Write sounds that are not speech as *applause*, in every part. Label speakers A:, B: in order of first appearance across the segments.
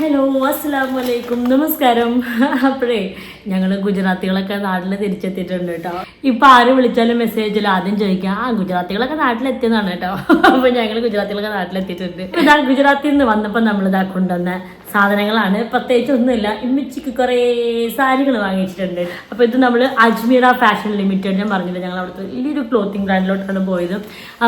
A: Hello അസ്സാം വലൈക്കും നമസ്കാരം. *laughs* അപ്പോഴേ ഞങ്ങൾ ഗുജറാത്തികളൊക്കെ നാട്ടിൽ തിരിച്ചെത്തിയിട്ടുണ്ട് കേട്ടോ. ഇപ്പം ആര് വിളിച്ചാലും മെസ്സേജിൽ ആദ്യം ചോദിക്കാം. ആ ഗുജറാത്തികളൊക്കെ നാട്ടിലെത്തിയതാണ് കേട്ടോ. *laughs* അപ്പോൾ ഞങ്ങൾ ഗുജറാത്തികളൊക്കെ നാട്ടിലെത്തിയിട്ടുണ്ട്. ഇതാ ഗുജറാത്തിൽ നിന്ന് വന്നപ്പോൾ നമ്മൾ കൊണ്ടുവന്ന സാധനങ്ങളാണ്. പ്രത്യേകിച്ച് ഒന്നുമില്ല. ഇമ്മിച്ചിക്ക് കുറേ സാരികൾ വാങ്ങിച്ചിട്ടുണ്ട് അപ്പോൾ ഇത് നമ്മൾ അജ്മീറ ഫാഷൻ ലിമിറ്റഡ് ഞാൻ പറഞ്ഞില്ല ഞങ്ങൾ അവിടുത്തെ വലിയൊരു ക്ലോത്തിങ് ബ്രാൻഡിലോട്ടാണ് പോയത്.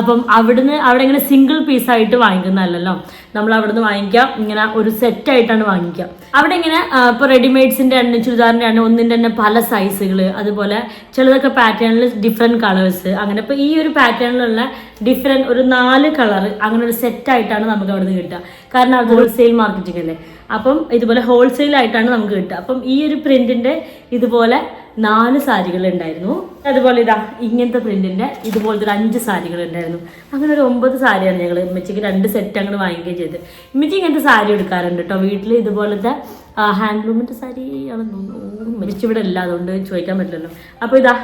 A: അപ്പം അവിടുന്ന് അവിടെ ഇങ്ങനെ സിംഗിൾ പീസായിട്ട് വാങ്ങിക്കുന്നതല്ലല്ലോ. നമ്മൾ അവിടുന്ന് വാങ്ങിക്കാം. ഇങ്ങനെ ഒരു സെറ്റ് ആയിട്ടാണ് വാങ്ങിക്കുക. അവിടെ ഇങ്ങനെ ഇപ്പോൾ റെഡിമെയ്ഡ്സിന്റെ എണ്ണ ചുരിദാറിന്റെ എണ്ണ ഒന്നിന്റെ തന്നെ പല സൈസുകൾ അതുപോലെ ചിലതൊക്കെ പാറ്റേണിൽ ഡിഫറെന്റ് കളേഴ്സ് അങ്ങനെ ഇപ്പോൾ ഈ ഒരു പാറ്റേണിലുള്ള ഡിഫറെന്റ് ഒരു നാല് കളർ അങ്ങനെ ഒരു സെറ്റ് ആയിട്ടാണ് നമുക്ക് അവിടെ നിന്ന് കിട്ടുക. കാരണം അത് ഹോൾസെയിൽ മാർക്കറ്റിംഗ് അല്ലേ? അപ്പം ഇതുപോലെ ഹോൾസെയിൽ ആയിട്ടാണ് നമുക്ക് കിട്ടുക. അപ്പം ഈ ഒരു പ്രിന്റിന്റെ ഇതുപോലെ നാല് സാരികൾ ഉണ്ടായിരുന്നു. അതുപോലെ ഇതാ ഇങ്ങനത്തെ പ്രിന്റിന്റെ ഇതുപോലത്തെ ഒരു അഞ്ച് സാരികൾ ഉണ്ടായിരുന്നു. അങ്ങനെ ഒരു ഒമ്പത് സാരിയാണ് ഞങ്ങൾ ഇമ്മച്ചിക്ക് രണ്ട് സെറ്റ് അങ്ങോട്ട് വാങ്ങിക്കുകയും ചെയ്ത്. ഇമ്മച്ചി ഇങ്ങനത്തെ സാരി എടുക്കാറുണ്ട് കേട്ടോ. വീട്ടിൽ ഇതുപോലത്തെ ഹാൻഡ്ലൂമിന്റെ സാരി ആണെന്ന് ഇവിടെ ഇല്ല അതുകൊണ്ട് ചോദിക്കാൻ പറ്റില്ലല്ലോ. അപ്പോൾ ഇതാ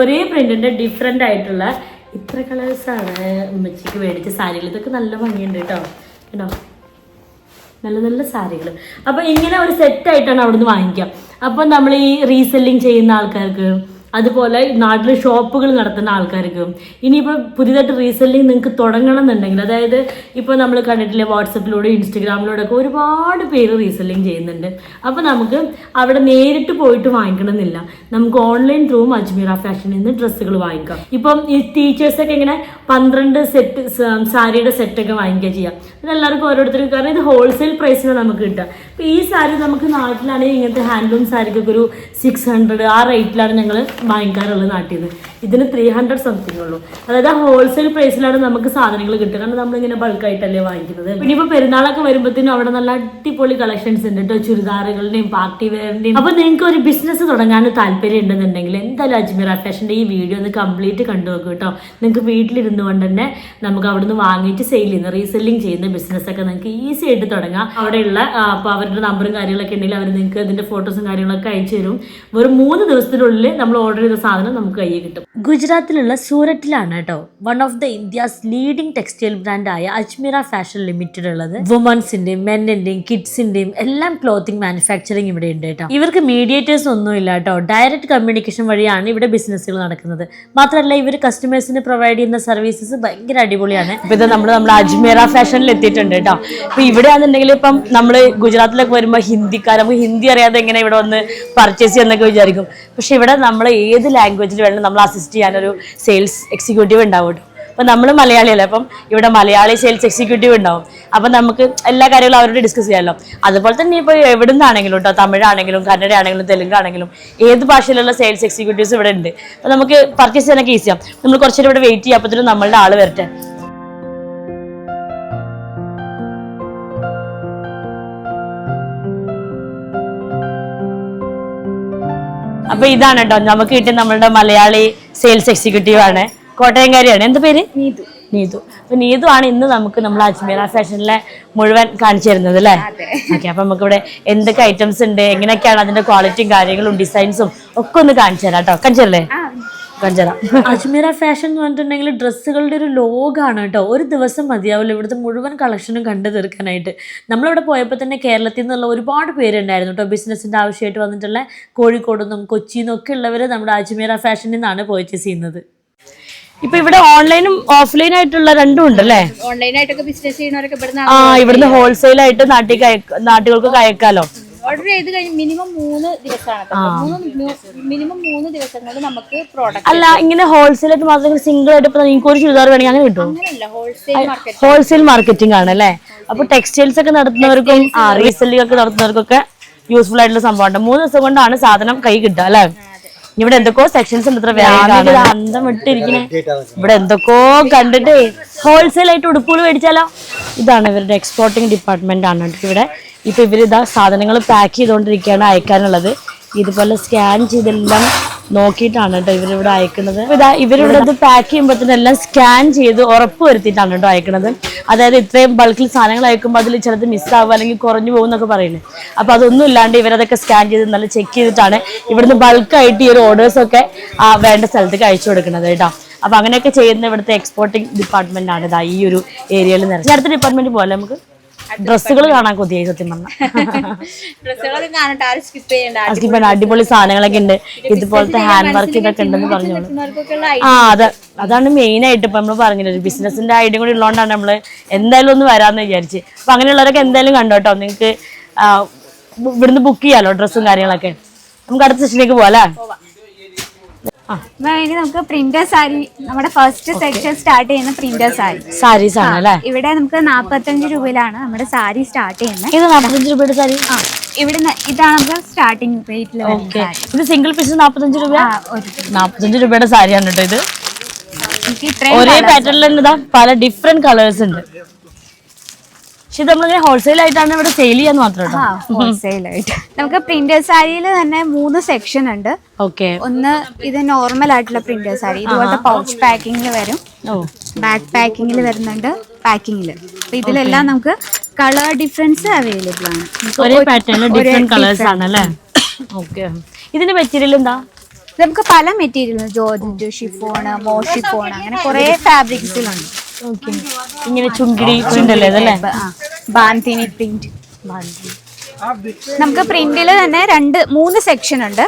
A: ഒരേ പ്രിന്റിന്റെ ഡിഫറെന്റ് ആയിട്ടുള്ള ഇത്ര കളേഴ്സാണ് ഇമ്മച്ചിക്ക് മേടിച്ച സാരികൾ. ഇതൊക്കെ നല്ല ഭംഗിയുണ്ട് കേട്ടോ. കേട്ടോ നല്ല നല്ല സാരികൾ അപ്പോൾ ഇങ്ങനെ ഒരു സെറ്റായിട്ടാണ് അവിടുന്ന് വാങ്ങിക്കുക. അപ്പോൾ നമ്മൾ ഈ റീസെല്ലിങ് ചെയ്യുന്ന ആൾക്കാർക്ക് അതുപോലെ നാട്ടിൽ ഷോപ്പുകൾ നടത്തുന്ന ആൾക്കാർക്ക്. ഇനിയിപ്പോൾ പുതിയതായിട്ട് റീസെല്ലിങ് നിങ്ങൾക്ക് തുടങ്ങണം എന്നുണ്ടെങ്കിൽ അതായത് ഇപ്പോൾ നമ്മൾ കണ്ടിട്ടില്ല വാട്സപ്പിലൂടെ ഇൻസ്റ്റഗ്രാമിലൂടെ ഒക്കെ ഒരുപാട് പേര് റീസെല്ലിങ് ചെയ്യുന്നുണ്ട്. അപ്പോൾ നമുക്ക് അവിടെ നേരിട്ട് പോയിട്ട് വാങ്ങിക്കണമെന്നില്ല. നമുക്ക് ഓൺലൈൻ ത്രൂ അജ്മീറ ഫാഷനിൽ നിന്ന് ഡ്രസ്സുകൾ വാങ്ങിക്കാം. ഇപ്പം ഈ ടീച്ചേഴ്സൊക്കെ ഇങ്ങനെ പന്ത്രണ്ട് സെറ്റ് സാരിയുടെ സെറ്റൊക്കെ വാങ്ങിക്കുക ചെയ്യാം. ഇത് എല്ലാവർക്കും ഓരോരുത്തർക്കും കാരണം ഇത് ഹോൾസെയിൽ പ്രൈസിന് നമുക്ക് കിട്ടുക. അപ്പോൾ ഈ സാരി നമുക്ക് നാട്ടിലാണെങ്കിൽ ഇങ്ങനത്തെ ഹാൻഡ്ലൂം സാരിക്കൊക്കെ ഒരു സിക്സ് ഹൺഡ്രഡ് ആ റേറ്റിലാണ് ഞങ്ങൾ വാങ്ങിക്കാറുള്ളത് നാട്ടിൽ നിന്ന് ഇതിന് ത്രീ ഹൺഡ്രഡ് സംതിങ് ഉള്ളൂ. അതായത് ഹോൾസെയിൽ പ്രൈസിലാണ് നമുക്ക് സാധനങ്ങൾ കിട്ടുക. കാരണം നമ്മളിങ്ങനെ ബൾക്കായിട്ടല്ലേ വാങ്ങിക്കുന്നത് പിന്നെ ഇപ്പോൾ പെരുന്നാളൊക്കെ വരുമ്പോഴത്തേനും അവിടെ നല്ല അടിപൊളി കളക്ഷൻസ് ഉണ്ട് കേട്ടോ ചുരിദാറുകളുടെയും പാർട്ടി വെയറിന്റെയും അപ്പോൾ നിങ്ങൾക്ക് ഒരു ബിസിനസ് തുടങ്ങാൻ താല്പര്യം ഉണ്ടെന്നുണ്ടെങ്കിൽ എന്തായാലും അജ്മീർ ഫാഷന്റെ ഈ വീഡിയോ ഒന്ന് കംപ്ലീറ്റ് കണ്ടു നോക്കും കേട്ടോ നിങ്ങൾക്ക് വീട്ടിലിരുന്നു കൊണ്ട് തന്നെ നമുക്ക് അവിടുന്ന് വാങ്ങിയിട്ട് സെയിൽ ചെയ്യുന്ന റീസെല്ലിംഗ് ചെയ്യുന്ന ബിസിനസ്സൊക്കെ നിങ്ങൾക്ക് ഈസി ആയിട്ട് തുടങ്ങാം. അവിടെയുള്ള അപ്പോൾ അവരുടെ നമ്പറും കാര്യങ്ങളൊക്കെ ഉണ്ടെങ്കിൽ അവർ നിങ്ങൾക്ക് ഇതിന്റെ ഫോട്ടോസും കാര്യങ്ങളൊക്കെ അയച്ചു തരും. വെറും മൂന്ന് ദിവസത്തിനുള്ളിൽ നമ്മൾ ഓർഡർ ചെയ്ത സാധനം നമുക്ക് കയ്യിൽ കിട്ടും. ഗുജറാത്തിലുള്ള സൂററ്റിലാണ് കേട്ടോ. One of the India's leading textile ബ്രാൻഡായ Ajmera fashion limited ഉള്ളത്. വുമൻസിന്റെയും മെന്നിന്റെയും കിഡ്സിന്റെയും എല്ലാം ക്ലോത്തിങ് മാനുഫാക്ചറിങ് ഇവിടെ ഉണ്ട് കേട്ടോ. ഇവർക്ക് മീഡിയേറ്റേഴ്സ് ഒന്നും ഇല്ല കേട്ടോ. ഡയറക്റ്റ് കമ്മ്യൂണിക്കേഷൻ വഴിയാണ് ഇവിടെ ബിസിനസ്സുകൾ നടക്കുന്നത്. മാത്രമല്ല ഇവർ കസ്റ്റമേഴ്സിന് പ്രൊവൈഡ് ചെയ്യുന്ന സർവീസസ് ഭയങ്കര അടിപൊളിയാണ്. ഇപ്പൊ ഇത് നമ്മൾ നമ്മുടെ അജ്മീറ ഫാഷനിൽ എത്തിയിട്ടുണ്ട് കേട്ടോ. ഇപ്പൊ ഇവിടെയാണെന്നുണ്ടെങ്കിൽ ഇപ്പം നമ്മൾ ഗുജറാത്തിലൊക്കെ വരുമ്പോൾ ഹിന്ദിക്കാർ നമുക്ക് ഹിന്ദി അറിയാതെ എങ്ങനെ ഇവിടെ വന്ന് പർച്ചേസ് ചെയ്യുന്നൊക്കെ വിചാരിക്കും. പക്ഷെ ഇവിടെ നമ്മൾ ഏത് ലാംഗ്വേജിൽ വേണം നമ്മൾ അസിസ്റ്റ് ചെയ്യാനൊരു സെയിൽസ് എക്സിക്യൂട്ടീവ് ഉണ്ടാവും കേട്ടോ അപ്പം നമ്മൾ മലയാളിയല്ലേ അപ്പം ഇവിടെ മലയാളി സെയിൽസ് എക്സിക്യൂട്ടീവ് ഉണ്ടാവും. അപ്പം നമുക്ക് എല്ലാ കാര്യങ്ങളും അവരോട് ഡിസ്കസ് ചെയ്യാമല്ലോ അതുപോലെ തന്നെ ഇപ്പോൾ എവിടെ നിന്നാണെങ്കിലും കേട്ടോ തമിഴാണെങ്കിലും കന്നഡ ആണെങ്കിലും തെലുങ്ക് ആണെങ്കിലും ഏത് ഭാഷയിലുള്ള സെയിൽസ് എക്സിക്യൂട്ടീവ്സ് ഇവിടെ ഉണ്ട്. അപ്പം നമുക്ക് പർച്ചേസ് ചെയ്യാനൊക്കെ ഈസിയാണ് നമ്മൾ കുറച്ചുകൂടെ ഇവിടെ വെയിറ്റ് ചെയ്യാം അപ്പത്തിനും നമ്മളുടെ ആൾ വരട്ടെ. അപ്പൊ ഇതാണ് കേട്ടോ നമുക്ക് കിട്ടിയ നമ്മളുടെ മലയാളി സെയിൽസ് എക്സിക്യൂട്ടീവ് ആണ്. കോട്ടയംകാരിയാണ്. എന്ത് പേര്? നീതു. നീതു. അപ്പൊ നീതു ആണ് ഇന്ന് നമുക്ക് നമ്മൾ അജ്മീറ ഫാഷനിലെ മുഴുവൻ കാണിച്ചു തരുന്നത് അല്ലേ? ഓക്കെ അപ്പൊ നമുക്ക് ഇവിടെ എന്തൊക്കെ ഐറ്റംസ് ഉണ്ട് എങ്ങനെയൊക്കെയാണ് അതിന്റെ ക്വാളിറ്റിയും കാര്യങ്ങളും ഡിസൈൻസും ഒക്കെ ഒന്ന് കാണിച്ചു തരാം കേട്ടോ കാണിച്ചല്ലേ കാണിച്ചുതരാം അജ്മീറ ഫാഷൻ എന്ന് പറഞ്ഞിട്ടുണ്ടെങ്കിൽ ഡ്രസ്സുകളുടെ ഒരു ലോകാണ് കേട്ടോ. ഒരു ദിവസം മതിയാവില്ല. ഇവിടുത്തെ മുഴുവൻ കളക്ഷനും കണ്ടു തീർക്കാനായിട്ട്. നമ്മളിവിടെ പോയപ്പോൾ തന്നെ കേരളത്തിൽ നിന്നുള്ള ഒരുപാട് പേരുണ്ടായിരുന്നു കേട്ടോ. ബിസിനസ്സിന്റെ ആവശ്യമായിട്ട് വന്നിട്ടുള്ള കോഴിക്കോട് നിന്നും കൊച്ചിയിൽ നിന്നൊക്കെ ഉള്ളവർ നമ്മുടെ അജ്മീറ ഫാഷനിൽ നിന്നാണ് പർച്ചേസ് ചെയ്യുന്നത്. ഇപ്പൊ ഇവിടെ ഓൺലൈനും ഓഫ്ലൈൻ ആയിട്ടുള്ള രണ്ടും ഓൺലൈൻ
B: ആയിട്ടൊക്കെ ബിസിനസ് ചെയ്യുന്നവരൊക്കെ ഇവിടുന്ന്
A: ആ ഇവിടുന്ന് ഹോൾസെയിൽ ആയിട്ട് നാട്ടിൽ നാട്ടുകൾക്ക് അയക്കാലോ
B: ഓർഡർ ചെയ്ത് കഴിഞ്ഞ് മിനിമം മൂന്ന് ദിവസമാണ് മിനിമം മൂന്ന് ദിവസം കൊണ്ട് നമുക്ക് പ്രോഡക്റ്റ്
A: അല്ല ഇങ്ങനെ ഹോൾസെയിൽ ആയിട്ട് മാത്രം സിംഗിൾ ആയിട്ട് ഇപ്പൊ നിങ്ങൾക്ക് ഒരു ചുരിദാർ വേണമെങ്കിൽ അങ്ങനെ കിട്ടും
B: ഹോൾസെയിൽ മാർക്കറ്റ്
A: ഹോൾസെയിൽ മാർക്കറ്റിംഗ് ആണ് അല്ലേ? അപ്പൊ ടെക്സ്റ്റൈൽസ് ഒക്കെ നടത്തുന്നവർക്കും ആ റീസെല്ലിംഗ് ഒക്കെ നടത്തുന്നവർക്കൊക്കെ യൂസ്ഫുൾ ആയിട്ടുള്ള സംഭവമാണ് മൂന്ന് ദിവസം കൊണ്ടാണ് സാധനം കൈ കിട്ടുക അല്ലേ? ഇവിടെ എന്തൊക്കെയോ സെക്ഷൻസ് ഉണ്ട്. ഇത്ര അന്തം വിട്ടിരിക്കണേ. ഇവിടെ എന്തൊക്കെയോ കണ്ടിട്ട്. ഹോൾസെയിൽ ആയിട്ട് ഉടുപ്പുകൾ മേടിച്ചാലോ? ഇതാണ് ഇവരുടെ എക്സ്പോർട്ടിംഗ് ഡിപ്പാർട്ട്മെന്റ് ആണ്. ഇവിടെ ഇപ്പൊ ഇവർ ഇതാ സാധനങ്ങൾ പാക്ക് ചെയ്തുകൊണ്ടിരിക്കുകയാണ് അയക്കാനുള്ളത്. ഇതുപോലെ സ്കാൻ ചെയ്തെല്ലാം നോക്കിയിട്ടാണ് കേട്ടോ ഇവരിവിടെ അയക്കുന്നത്. ഇതാ ഇവരിവിടെ ഇത് പാക്ക് ചെയ്യുമ്പോഴത്തേനും എല്ലാം സ്കാൻ ചെയ്ത് ഉറപ്പ് വരുത്തിയിട്ടാണ് കേട്ടോ അയക്കുന്നത്. അതായത് ഇത്രയും ബൾക്കിൽ സാധനങ്ങൾ അയക്കുമ്പോൾ അതിൽ ചിലത് മിസ്സാവുക അല്ലെങ്കിൽ കുറഞ്ഞു പോകും എന്നൊക്കെ പറയുന്നത്. അപ്പോൾ അതൊന്നും ഇല്ലാണ്ട് ഇവരതൊക്കെ സ്കാൻ ചെയ്ത് നല്ല ചെക്ക് ചെയ്തിട്ടാണ് ഇവിടുന്ന് ബൾക്കായിട്ട് ഈ ഒരു ഓർഡേഴ്സൊക്കെ വേണ്ട സ്ഥലത്തേക്ക് അയച്ചു കൊടുക്കുന്നത് കേട്ടോ. അപ്പൊ അങ്ങനെയൊക്കെ ചെയ്യുന്ന ഇവിടുത്തെ എക്സ്പോർട്ടിംഗ് ഡിപ്പാർട്ട്മെന്റ് ആണ് ഇതാ ഈ ഒരു ഏരിയയിൽ നിറച്ച് അടുത്ത ഡിപ്പാർട്ട്മെന്റ് പോലെ നമുക്ക്? ഡ്രസ്സുകൾ കാണാൻ കൊതിയായി സത്യം പറഞ്ഞാൽ അടിപൊളി സാധനങ്ങളൊക്കെ ഉണ്ട്. ഇതുപോലത്തെ ഹാൻഡ് വർക്ക് ഇതൊക്കെ ഉണ്ടെന്ന്
B: പറഞ്ഞു
A: ആ അതെ അതാണ് മെയിൻ ആയിട്ട് ഇപ്പൊ നമ്മൾ പറഞ്ഞത്. ബിസിനസിന്റെ ഐഡിയ കൂടി ഉള്ളതുകൊണ്ടാണ് നമ്മൾ എന്തായാലും ഒന്ന് വരാന്ന് വിചാരിച്ച്. അപ്പൊ അങ്ങനെയുള്ളവരൊക്കെ എന്തായാലും കണ്ടോട്ടോ നിങ്ങൾക്ക് ഇവിടുന്ന് ബുക്ക് ചെയ്യാലോ ഡ്രസ്സും കാര്യങ്ങളൊക്കെ. നമുക്ക് അടുത്ത സെഷനിലേക്ക് അല്ലേ?
C: അപ്പൊ ഇനി നമുക്ക് പ്രിന്റർ സാരി നമ്മുടെ ഫസ്റ്റ് സെക്ഷൻ സ്റ്റാർട്ട് ചെയ്യുന്ന പ്രിന്റർ സാരി
A: സാരീസ് ആണ് അല്ലേ?
C: ഇവിടെ നമുക്ക് നാപ്പത്തഞ്ച് രൂപയിലാണ് നമ്മുടെ സാരി സ്റ്റാർട്ട് ചെയ്യുന്നത്.
A: ഇത് നാപ്പത്തഞ്ച് രൂപയുടെ സാരി
C: ആ ഇവിടെ ഇതാണ് നമുക്ക് സ്റ്റാർട്ടിങ് റേറ്റിൽ
A: ഇത് സിംഗിൾ പീസ് നാപ്പത്തഞ്ച് രൂപ? നാപ്പത്തഞ്ച് രൂപയുടെ സാരിയാണ് കേട്ടോ ഇത്. ഒരേ പാറ്റേണിൽ പല ഡിഫറെന്റ് കളേഴ്സ് ഉണ്ട്. പക്ഷെ നമ്മളിങ്ങനെ ഹോൾസെയിൽ ആയിട്ടാണ് ഇവിടെ സെയിൽ ചെയ്യാൻ മാത്രം
C: ഹോൾസെയിൽ ആയിട്ട്. നമുക്ക് പ്രിന്റർ സാരിയിൽ തന്നെ മൂന്ന് സെക്ഷൻ ഉണ്ട്.
A: ഓക്കെ
C: ഒന്ന് ഇത് നോർമൽ ആയിട്ടുള്ള പ്രിന്റർ സാരി ഇതുപോലത്തെ പൗച്ച് പാക്കിങ്ങിൽ വരും. ബാക്ക് പാക്കിങ്ങിൽ വരുന്നുണ്ട് പാക്കിങ്ങിൽ അപ്പൊ ഇതിലെല്ലാം നമുക്ക് കളർ ഡിഫറൻസ് അവൈലബിൾ ആണ്.
A: ഒരേ പാറ്റേണിൽ ഡിഫറെന്റ് കളേഴ്സ് ആണല്ലേ ഓക്കെ ഇതിന്റെ മെറ്റീരിയൽ എന്താ?
C: നമുക്ക് പല മെറ്റീരിയൽ ജോർജറ്റ് ഷിഫോണ് മോ ഷിഫോൺ അങ്ങനെ കുറെ ഫാബ്രിക്സിലുണ്ട്
A: ഇങ്ങനെ ചുണ്ടി അല്ലേ? ഇതല്ലേ
C: ബാന്തിനി പ്രിന്റ് നമുക്ക് പ്രിന്റിൽ തന്നെ രണ്ട് മൂന്ന് സെക്ഷൻ ഉണ്ട്.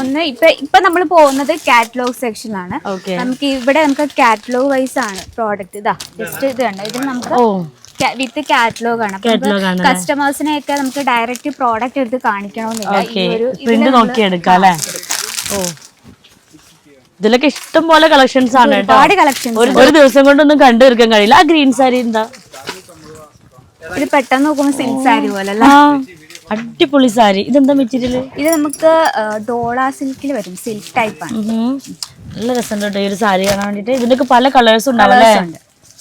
C: ഒന്ന് ഇപ്പൊ ഇപ്പൊ നമ്മൾ പോകുന്നത് കാറ്റലോഗ് സെക്ഷനിലാണ്
A: ഓക്കെ
C: നമുക്ക് ഇവിടെ നമുക്ക് കാറ്റലോഗ് വൈസ് ആണ് പ്രോഡക്റ്റ് ഇതാ ജസ്റ്റ് ഇത് കണ്ടോ? ഇതിൽ നമുക്ക് വിത്ത് കാറ്റലോഗ് ആണ്. കസ്റ്റമേഴ്സിനെ ഒക്കെ നമുക്ക് ഡയറക്റ്റ് പ്രോഡക്റ്റ് എടുത്ത് കാണിക്കണമെന്നില്ല. ഈ ഒരു
A: പ്രിന്റ് നോക്കിയെടുക്കാം അല്ലേ? ഓ. ഇതിലൊക്കെ ഇഷ്ടം പോലെ കളക്ഷൻസ് ആണ്
C: ഒരുപാട് കളക്ഷൻസ്
A: ഒരു ദിവസം കൊണ്ടൊന്നും കണ്ടു തീർക്കാൻ കഴിയില്ല. ആ ഗ്രീൻ സാരി എന്താ?
C: ഇത് പെട്ടെന്ന് നോക്കുമ്പോൾ സിൽക്ക് സാരി പോലെ
A: അടിപൊളി സാരി ഇതെന്താ മെറ്റീരിയൽ
C: ഇത് നമുക്ക് ഡോള സിൽക്കിൽ വരും. സിൽക്ക് ടൈപ്പ് ആണ്.
A: നല്ല രസം കേട്ടോ ഈ ഒരു സാരി കാണാൻ വേണ്ടിട്ട് ഇതിന്റെയൊക്കെ പല കളേഴ്സ്
C: ഉണ്ടാവല്ലേ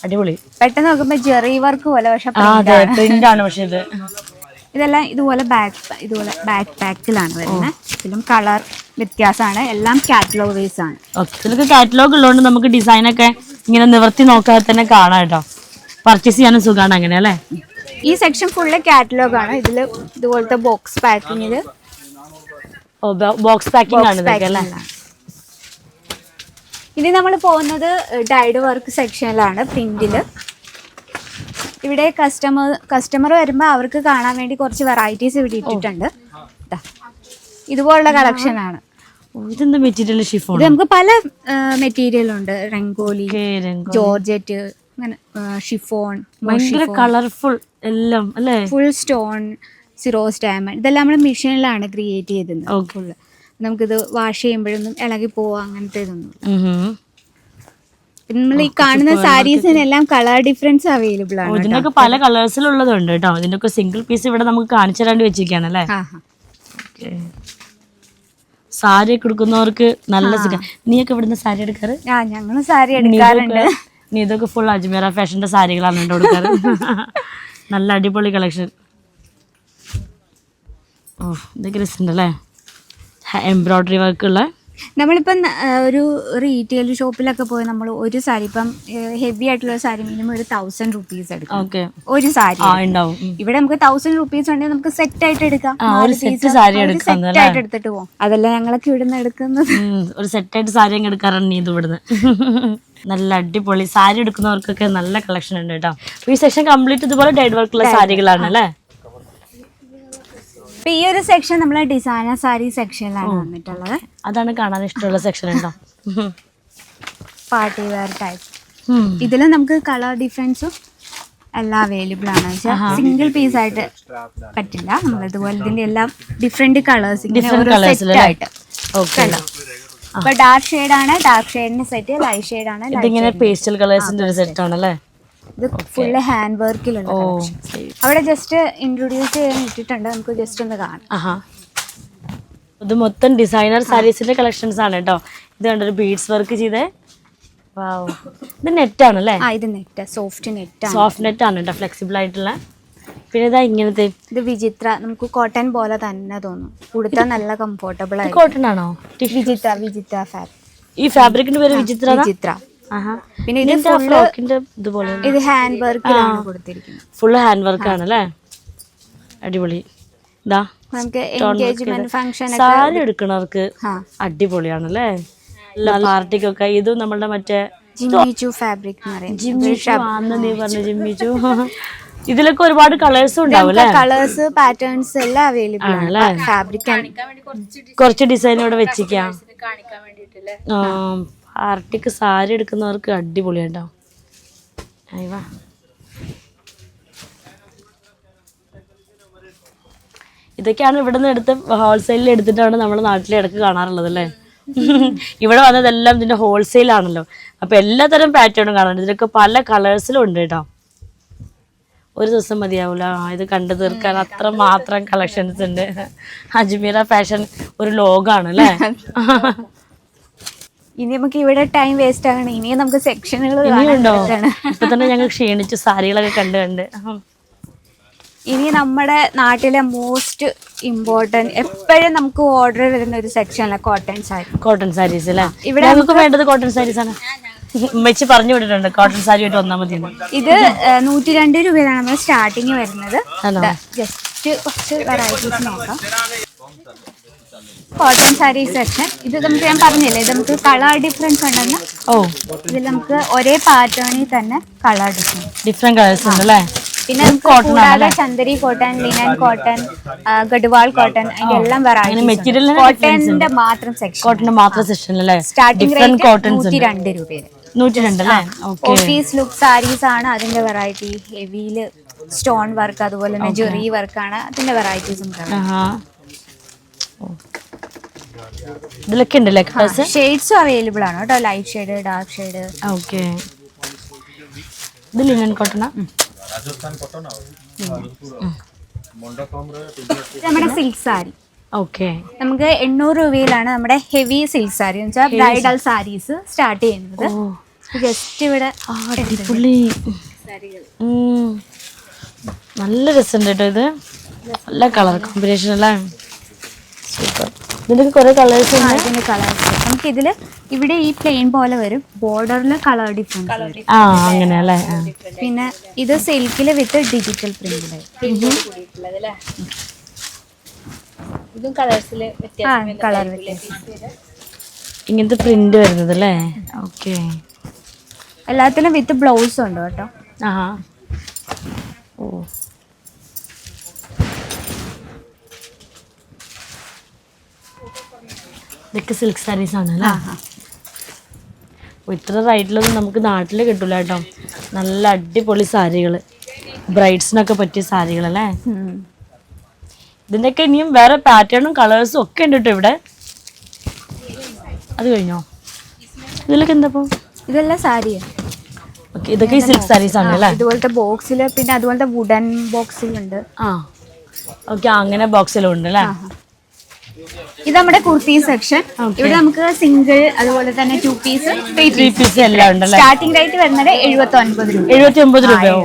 A: അടിപൊളി.
C: പെട്ടെന്ന് നോക്കുമ്പോ ജെറി വർക്ക് പോലെ പക്ഷെ
A: പ്രിന്റ് ആണ് പക്ഷെ ഇത്. *laughs*
C: ഇതെല്ലാം ഇതുപോലെ ബാക്ക് ഇതുപോലെ ബാക്ക് പാക്കിലാണ് വരുന്നത്. ഇതിലും കളർ വ്യത്യാസമാണ്. എല്ലാം കാറ്റലോഗ് വൈസ് ആണ്
A: ഇതിലൊക്കെ കാറ്റലോഗ് ഉള്ളതുകൊണ്ട് നമുക്ക് ഡിസൈൻ ഒക്കെ ഇങ്ങനെ നിവർത്തി നോക്കാതെ തന്നെ കാണാം കേട്ടോ. പർച്ചേസ് ചെയ്യാനും സുഖമാണ് അങ്ങനെ അല്ലേ?
C: ഈ സെക്ഷൻ ഫുള്ള് കാറ്റലോഗ് ആണ്. ഇതിൽ ഇതുപോലത്തെ ബോക്സ് പാക്കിങ്ങിൽ
A: ബോക്സ് പാക്കിംഗ് ആണ് ഇതൊക്കെ അല്ലേ?
C: ഇനി നമ്മൾ പോകുന്നത് ഡൈഡ് വർക്ക് സെക്ഷനിലാണ് പ്രിന്റിൽ ഇവിടെ കസ്റ്റമർ കസ്റ്റമർ വരുമ്പോൾ അവർക്ക് കാണാൻ വേണ്ടി കുറച്ച് വെറൈറ്റീസ് ഇവിടെ ഇട്ടിട്ടുണ്ട്. ഇതുപോലുള്ള കളക്ഷൻ ആണ്.
A: ഇതെന്താ മെറ്റീരിയൽ ഷിഫോൺ
C: ഇത് നമുക്ക് പല മെറ്റീരിയൽ ഉണ്ട്. രംഗോലി ജോർജറ്റ് അങ്ങനെ ഷിഫോൺ
A: ഭയങ്കര കളർഫുൾ എല്ലാം അല്ലേ?
C: ഫുൾ സ്റ്റോൺ സിറോസ് ഡയമണ്ട് ഇതെല്ലാം നമ്മൾ മെഷീനിലാണ് ക്രിയേറ്റ് ചെയ്തത് നമുക്കിത് വാഷ് ചെയ്യുമ്പോഴൊന്നും ഇളകി പോവാ അങ്ങനത്തെ ഇതൊന്നും. നമ്മൾ ഈ കാണുന്ന സാരീസിനെല്ലാം കളർ ഡിഫറൻസ് അവൈലബിൾ ആണ്
A: ഇതിനൊക്കെ പല കളേഴ്സിലുള്ളതുണ്ട് കേട്ടോ. ഇതിനൊക്കെ സിംഗിൾ പീസ് ഇവിടെ നമുക്ക് കാണിച്ചു തരാണ്ട് വെച്ചിരിക്കുകയാണ് അല്ലേ. സാരി കൊടുക്കുന്നവർക്ക് നല്ല സുഖം. നീയൊക്കെ ഇവിടുന്ന് സാരി എടുക്കാറ്?
C: ആ ഞങ്ങൾ സാരി എടുക്കാറുണ്ട്.
A: നീ ഇതൊക്കെ ഫുൾ അജ്മീറ ഫാഷന്റെ സാരികളാണ് കേട്ടോ കൊടുക്കാറ്. *laughs* നല്ല അടിപൊളി കളക്ഷൻ ഓ ഇതൊക്കെ രസമുണ്ടല്ലേ എംബ്രോയ്ഡറി വർക്ക് ഉള്ള
C: നമ്മളിപ്പം ഒരു റീറ്റെയിൽ ഷോപ്പിലൊക്കെ പോയി നമ്മൾ ഒരു സാരി ഇപ്പം ഹെവി ആയിട്ടുള്ള സാരി മിനിമം ഒരു തൗസൻഡ് റുപ്പീസ് എടുക്കും ഒരു സാരി ഇവിടെ നമുക്ക് തൗസൻഡ് റുപ്പീസ് ഉണ്ടെങ്കിൽ നമുക്ക് സെറ്റ് ആയിട്ട് എടുക്കാം. സെറ്റ് ആയിട്ട് എടുത്തിട്ട് പോകും അതല്ല ഞങ്ങളൊക്കെ ഇവിടുന്ന് എടുക്കുന്നത്.
A: ഒരു ഒരു സെറ്റായിട്ട് സാരി അങ്ങ് എടുക്കാറാണ് നീ ഇത് ഇവിടുന്ന്. നല്ല അടിപൊളി. സാരി എടുക്കുന്നവർക്കൊക്കെ നല്ല കളക്ഷൻ ഉണ്ട് കേട്ടോ. ഈ സെക്ഷൻ കംപ്ലീറ്റ് ഇതുപോലെ ഡൈഡ് വർക്കുള്ള സാരികളാണ് അല്ലേ?
C: ഇപ്പൊ ഈ ഒരു സെക്ഷൻ നമ്മളെ ഡിസൈനർ സാരി സെക്ഷനിലാണ് വന്നിട്ടുള്ളത്.
A: അതാണ് കാണാൻ ഇഷ്ടമുള്ള സെക്ഷൻ ഉണ്ടോ?
C: പാർട്ടി വെയർ ടൈപ്പ് ഇതിൽ നമുക്ക് കളർ ഡിഫറൻസും എല്ലാം അവൈലബിൾ ആണ്. സിംഗിൾ പീസ് ആയിട്ട് പറ്റില്ല. നമ്മൾ ഇതുപോലെ ഇതിന്റെ എല്ലാം ഡിഫറെന്റ് കളേഴ്സ് ആയിട്ട്.
A: ഓക്കെ
C: ഇപ്പൊ ഡാർക്ക് ഷെയ്ഡ് ആണ് ഡാർക്ക് ഷെയ്ഡിന്റെ സെറ്റ് ലൈറ്റ് ഷെയ്ഡ് ആണ്
A: ഇതിങ്ങനെ പേസ്റ്റൽ കളേഴ്സിന്റെ ഒരു സെറ്റ് ആണല്ലേ?
C: ഇത് ഫുള്ള് ഹാൻഡ്
A: വർക്കിലുണ്ട്
C: അവിടെ ജസ്റ്റ് ഇൻട്രൊഡ്യൂസ് ചെയ്യാൻ ഇട്ടിട്ടുണ്ട്. നമുക്ക് ജസ്റ്റ് ഒന്ന് കാണാം.
A: ഇത് മൊത്തം ഡിസൈനർ സാരീസിന്റെ കളക്ഷൻസ് ആണ് കേട്ടോ ഇത് കണ്ടൊരു ബീഡ്സ് വർക്ക് ചെയ്തേ. ഇത് നെറ്റ് ആണ്
C: അല്ലേ ഇത് net soft net
A: soft net ആണ് കേട്ടോ ഫ്ലെക്സിബിൾ ആയിട്ടുള്ള. പിന്നെ ഇതാ ഇങ്ങനത്തെ.
C: ഇത് വിചിത്ര നമുക്ക് കോട്ടൺ പോലെ തന്നെ തോന്നും. ഉടുത്താൽ നല്ല കംഫോർട്ടബിൾ ആയി
A: കോട്ടൺ ആണോ?
C: വിചിത്ര വിചിത്ര ഫാബ്രിക്
A: ഈ ഫാബ്രിക്കിന്റെ പേര് വിചിത്ര
C: വിചിത്ര. പിന്നെ ഇത്
A: ഫ്രോക്കിന്റെ ഇതുപോലെ
C: ഇത് ഹാൻഡ് വർക്കിലാണ് കൊടുത്തിരിക്കുന്നത്.
A: ഫുൾ ഹാൻഡ് വർക്ക് ആണ് അല്ലേ അടിപൊളി ഇതാ
C: നമുക്ക് എൻഗേജ്മെന്റ്. ഫംഗ്ഷൻ
A: സാരി എടുക്കണവർക്ക്
C: അടിപൊളിയാണ്
A: അടിപൊളിയാണല്ലേ? പാർട്ടിക്കൊക്കെ. ഇത് നമ്മളുടെ മറ്റേ
C: ജിമ്മിച്ചു ഫാബ്രിക്
A: ജിമ്മിച്ചു ഇതിലൊക്കെ ഒരുപാട് കളേഴ്സ് ഉണ്ടാവും
C: കളേഴ്സ് പാറ്റേൺസ് എല്ലാം അവൈലബിൾ ആണ്. ഫാബ്രിക്
A: കുറച്ച് ഡിസൈൻ ഇവിടെ വെച്ചിക്കാം പാർട്ടിക്ക് സാരി എടുക്കുന്നവർക്ക് അടിപൊളിയുണ്ടാവും അയവാ ഇതൊക്കെയാണ് ഇവിടെ നിന്ന് എടുത്ത് ഹോൾസെയിലിൽ എടുത്തിട്ടാണ് നമ്മുടെ നാട്ടിലെ ഇടയ്ക്ക് കാണാറുള്ളത് അല്ലേ? ഇവിടെ വന്നതെല്ലാം ഇതിന്റെ ഹോൾസെയിലാണല്ലോ. അപ്പോൾ അപ്പൊ എല്ലാത്തരം പാറ്റേണും കാണാറുണ്ട് ഇതിലൊക്കെ പല കളേഴ്സിലും ഉണ്ട് കേട്ടോ. ഒരു ദിവസം മതിയാവൂല. ഇത് കണ്ടു തീർക്കാൻ അത്ര മാത്രം കളക്ഷൻസ് ഉണ്ട്. അജ്മീറ ഫാഷൻ ഒരു ലോകാണ് അല്ലേ?
C: ഇനി നമുക്ക് ഇവിടെ ടൈം വേസ്റ്റ് ആകണം ഇനി നമുക്ക് സെക്ഷനുകൾ
A: ഇനിയുണ്ടോ? ഇപ്പൊ തന്നെ ഞങ്ങൾ ക്ഷീണിച്ചു സാരികളൊക്കെ കണ്ട് കണ്ട്.
C: ഇനി നമ്മുടെ നാട്ടിലെ മോസ്റ്റ് ഇമ്പോർട്ടന്റ് എപ്പോഴും നമുക്ക് ഓർഡർ വരുന്ന ഒരു സെക്ഷനല്ല കോട്ടൺ സാരി
A: കോട്ടൺ സാരീസ് അല്ലേ?
C: ഇവിടെ
A: നമുക്ക് വേണ്ടത് കോട്ടൺ സാരീസ് ആണ്. ഉമ്മച്ചി പറഞ്ഞു വിട്ടിട്ടുണ്ട് കോട്ടൺ സാരി ആയിട്ട് വന്നാൽ മതി
C: ഇത് നൂറ്റി രണ്ട് രൂപയിലാണ് നമ്മൾ സ്റ്റാർട്ടിങ് വരുന്നത്.
A: ആണോ?
C: ജസ്റ്റ് കുറച്ച് വെറൈറ്റീസ് നോക്കാം. കോട്ടൺ സാരി സെക്ഷൻ ഇത് നമുക്ക് ഞാൻ പറഞ്ഞില്ലേ ഇത് നമുക്ക് കളർ ഡിഫറൻസ് ഉണ്ടെന്ന്?
A: ഓ.
C: ഇതിൽ നമുക്ക് ഒരേ പാറ്റേണിൽ തന്നെ കളർ ഡിഫറൻസ്
A: ഡിഫറെന്റ് കളേഴ്സ് ഉണ്ട് അല്ലേ
C: പിന്നെ നമുക്ക് കൂടാതെ Chanderi cotton linen cotton Gadwal cotton അതിന്റെ എല്ലാം
A: വെറൈറ്റി
C: കോട്ടണിന്റെ മാത്രം സെക്ഷൻ
A: കോട്ടന്റെ മാത്രം സെക്ഷൻ അല്ലേ?
C: സ്റ്റാർട്ടിംഗ് റേറ്റ് നൂറ്റി
A: ഉണ്ട്.
C: രണ്ട് രൂപയിൽ
A: നൂറ്റി രണ്ട് അല്ലേ
C: ഓഫീസ് ലുക്ക് സാരീസ് ആണ് അതിന്റെ വെറൈറ്റി ഹെവിയിൽ സ്റ്റോൺ വർക്ക് അതുപോലെ തന്നെ ജെറി വർക്ക് ആണ് അതിന്റെ വെറൈറ്റീസ്
A: ഓ. ഇതിലൊക്കെ ഉണ്ടല്ലേ കളേഴ്സ്
C: ഷെയ്ഡ്സും അവൈലബിൾ ആണ് കേട്ടോ. Light shade dark shade
A: okay ഇത് ലിനൻ കോട്ടണ
C: നമ്മുടെ സിൽക്ക് സാരി
A: ഓക്കെ
C: നമുക്ക് എണ്ണൂറ് രൂപയിലാണ് നമ്മുടെ ഹെവി സിൽക്ക് സാരി എന്ന് വെച്ചാൽ ബ്രൈഡൽ സാരീസ് സ്റ്റാർട്ട് ചെയ്യുന്നത്.
A: ഓ
C: ജസ്റ്റ് ഇവിടെ
A: അടിപൊളി. നല്ല രസമുണ്ട് കേട്ടോ ഇത്. നല്ല കളർ കോമ്പിനേഷൻ അല്ലേ? സൂപ്പർ ഇതിന്റെ കുറെ കളേഴ്സ് ഉണ്ട്?
C: ഇതിന്റെ കളേഴ്സ് നമുക്ക് ഇതിൽ ഇവിടെ ഈ പ്ലെയിൻ പോലെ വരും. ബോർഡറിൽ കളർ ഡിഫറൻസ്
A: ആ അങ്ങനെ അല്ലേ
C: പിന്നെ ഇത് സിൽക്കിൽ വിത്ത് ഡിജിറ്റൽ പ്രിന്റിൽ
B: ഇതും
C: കളർ
A: ഇങ്ങനത്തെ പ്രിന്റ് വരുന്നത് അല്ലേ? ഓക്കെ.
C: എല്ലാത്തിലും വിത്ത് ബ്ലൗസ് ഉണ്ട് കേട്ടോ.
A: ആ ഓ. ഇതൊക്കെ സിൽക്ക് സാരീസ് ആണ് അല്ലേ ഇത്ര റൈറ്റിലൊന്നും നമുക്ക് നാട്ടിൽ കിട്ടൂല കേട്ടോ. നല്ല അടിപൊളി സാരികൾ ബ്രൈഡ്സിനൊക്കെ പറ്റിയ സാരികൾ അല്ലേ ഇതിന്റെയൊക്കെ ഇനിയും വേറെ പാറ്റേണും കളേഴ്സും ഒക്കെ ഉണ്ട് കേട്ടോ ഇവിടെ. അത് കഴിഞ്ഞോ? ഇതിലൊക്കെ എന്താപ്പോ
C: ഇതെല്ലാം സാരിയാണ്
A: ഓക്കെ ഇതൊക്കെ സിൽക്ക് സാരീസ് ആണ് അല്ലേ?
C: ഇതുപോലത്തെ ബോക്സിൽ പിന്നെ അതുപോലത്തെ വുഡൻ ബോക്സിലുണ്ട്
A: ആ. ഓക്കെ അങ്ങനെ ബോക്സിലും ഉണ്ട് അല്ലേ?
C: ഇത് നമ്മുടെ കുർത്തി സെക്ഷൻ. ഇവിടെ നമുക്ക് സിംഗിൾ അതുപോലെ തന്നെ ടു പീസ്
A: ത്രീ പീസ് എല്ലാം ഉണ്ടല്ലോ?
C: സ്റ്റാർട്ടിംഗ് റേറ്റ് വരുന്നത് എഴുപത്തി ഒൻപത് രൂപ.
A: എഴുപത്തി ഒമ്പത് രൂപയോ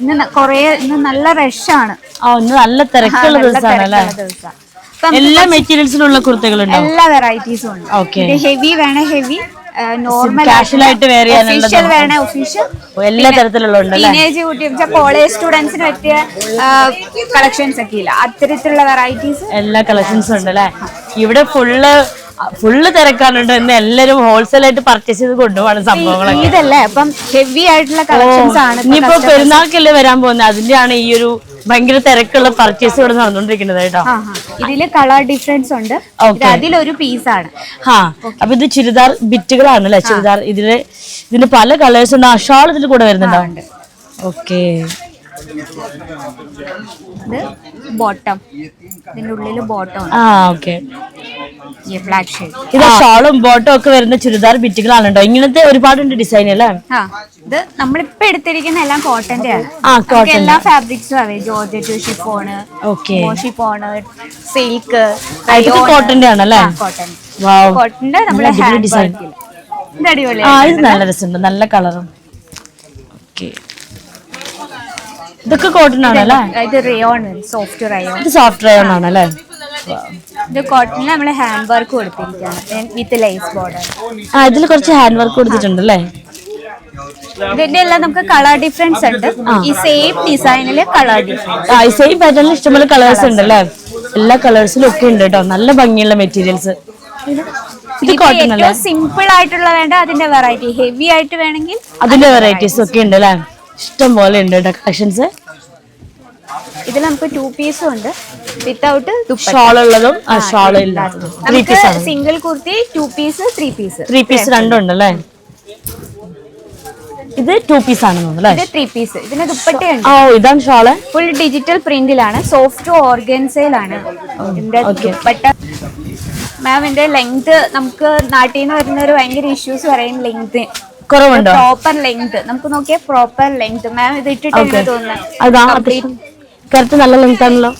C: ഇന്ന് കൊറേ ഇന്ന് നല്ല റഷാണ്
A: ആ ഒന്ന് നല്ല തിരക്കുള്ള ദിവസമാണ് അല്ലേ? എല്ലാ മെറ്റീരിയൽസിലുള്ള കുർത്തകളുണ്ട്?
C: എല്ലാ വെറൈറ്റീസും ഉണ്ട്. ഹെവി വേണേ ഹെവി നോർമൽ
A: കാഷ്വൽ ആയിട്ട് വെയർ
C: ഒഫീഷ്യൽ വേണേ ഒഫീഷ്യൽ
A: എല്ലാ തരത്തിലുള്ള
C: ടീനേജ് കുട്ടി കോളേജ് സ്റ്റുഡൻസിന് പറ്റിയ കളക്ഷൻസ് ഒക്കെ ഇല്ല. അത്തരത്തിലുള്ള വെറൈറ്റീസ്
A: എല്ലാ കളക്ഷൻസും ഉണ്ട് അല്ലേ? ഇവിടെ ഫുള്ള് ഫുള്ള് തിരക്കാനുണ്ട് എന്ന് എല്ലാരും ഹോൾസെയിൽ ആയിട്ട് പർച്ചേസ് ചെയ്ത് കൊണ്ടുപോകണം സംഭവങ്ങളൊക്കെ.
C: ഇതല്ലേ? അപ്പം ഹെവി ആയിട്ടുള്ള കളക്ഷൻസ് ആണ്
A: ഇനിയിപ്പോ പെരുന്നാൾക്കല്ലേ വരാൻ പോകുന്നത്? അതിന്റെയാണ് ഈ ഒരു ഭയങ്കര തിരക്കുള്ള പർച്ചേസ് ഇവിടെ നടന്നുകൊണ്ടിരിക്കുന്നത് കേട്ടോ.
C: ഇതിൽ കളർ ഡിഫറൻസ് ഉണ്ട്. അതിലൊരു പീസാണ്
A: ഹാ അപ്പൊ ഇത് ചുരിദാർ ബിറ്റുകളാണ് അല്ലെ ചുരിദാർ ഇതിൽ ഇതിന് പല കളേഴ്സ് ഉണ്ട്. ഷാൾ ഇതിൽ കൂടെ വരുന്നുണ്ടോ? ഓക്കെ
C: ഇത് ബോട്ടം ഇതിന്റെ ഉള്ളിൽ ബോട്ടം
A: ആ ഓക്കെ
C: ഈ ബ്ലാക്ക് ഷെയ്ഡ്
A: ഇത് ഷാളും ബോട്ടും ഒക്കെ വരുന്ന ചുരിദാർ ബിറ്റുകളാണ് കേട്ടോ. ഇങ്ങനത്തെ ഒരുപാടുണ്ട് ഡിസൈൻ അല്ലേ?
C: ഇത് നമ്മളിപ്പോ എടുത്തിരിക്കുന്ന എല്ലാം കോട്ടന്റെ ആണ്. എല്ലാ ഫാബ്രിക്സും അവേ ജോർജറ്റ് ഷിഫോണ് ഷിഫോണ് സിൽക്ക്
A: കോട്ടന്റെ ആണല്ലേ?
C: കോട്ടന്റെ നമ്മുടെ ഡിസൈൻ ഇത് അടിപൊളി
A: ആ ഇത് നല്ല രസമുണ്ട്. നല്ല കളറും ഓക്കെ ഇതൊക്കെ കോട്ടൺ ആണല്ലേ?
C: ഇത് റയോൺ സോഫ്റ്റ് റയോൺ
A: ഇത് സോഫ്റ്റ് റയോൺ ആണല്ലേ?
C: ഇത് കോട്ടണിൽ നമ്മൾ ഹാൻഡ് വർക്ക് കൊടുത്തിരിക്കുകയാണ്. വിത്ത് ലൈസ് ബോർഡർ
A: ആ ഇതിൽ കുറച്ച് ഹാൻഡ് വർക്ക് കൊടുത്തിട്ടുണ്ട് അല്ലേ
C: ഇതിന്റെ എല്ലാം നമുക്ക് കളർ ഡിഫറൻസ് ഉണ്ട്. ഈ സെയിം ഡിസൈനിൽ കളർ ഡിഫറൻസ്
A: ആ ഈ സെയിം പാറ്റേണിൽ ഇഷ്ടംപോലെ കളേഴ്സ് ഉണ്ട് അല്ലേ എല്ലാ കളേഴ്സിലും ഒക്കെ ഉണ്ട് കേട്ടോ നല്ല ഭംഗിയുള്ള മെറ്റീരിയൽസ് ഇത് കോട്ടൺ അല്ലേ?
C: സിമ്പിൾ ആയിട്ടുള്ള വേണ്ട അതിന്റെ വെറൈറ്റി ഹെവി ആയിട്ട് വേണമെങ്കിൽ
A: അതിന്റെ വെറൈറ്റീസ് ഒക്കെ ഉണ്ട് അല്ലേ? ഇഷ്ടം പോലെ ഉണ്ട് കേട്ടോ കളക്ഷൻസ്
C: ഇതിൽ നമുക്ക് ടു പീസും ഉണ്ട്. വിത്തൗട്ട്
A: ഷോൾ ഉള്ളതും ഷോൾ ഇല്ലാത്തതും.
C: Single kurti two piece three piece
A: three piece രണ്ടും ഉണ്ടല്ലേ? ഇത് ടു പീസ് തോന്നുന്നു
C: ഇത് ത്രീ പീസ് ഇതിന് ദുപ്പട്ടയുണ്ട്.
A: ഓ, ഇതാണ് ഷോൾ.
C: ഫുൾ ഡിജിറ്റൽ പ്രിന്റിലാണ് സോഫ്റ്റ് ഓർഗൻസയിലാണ് ഇതിന്റെ ദുപ്പട്ട. മാം ഇതിന്റെ ലെങ്ത് നമുക്ക് നാട്ടിൽ നിന്ന് വരുന്ന ഒരു ഭയങ്കര ഇഷ്യൂസ് പറയും ലെങ്ത്
A: കുറവുണ്ടോ?
C: പ്രോപ്പർ ലെങ്ത് നമുക്ക് നോക്കിയാൽ പ്രോപ്പർ ലെങ്ത് മാം ഇത് ഇട്ടിട്ട്
A: തോന്നുന്നു കറക്റ്റ് നല്ല ലെങ്ത് ആണല്ലോ.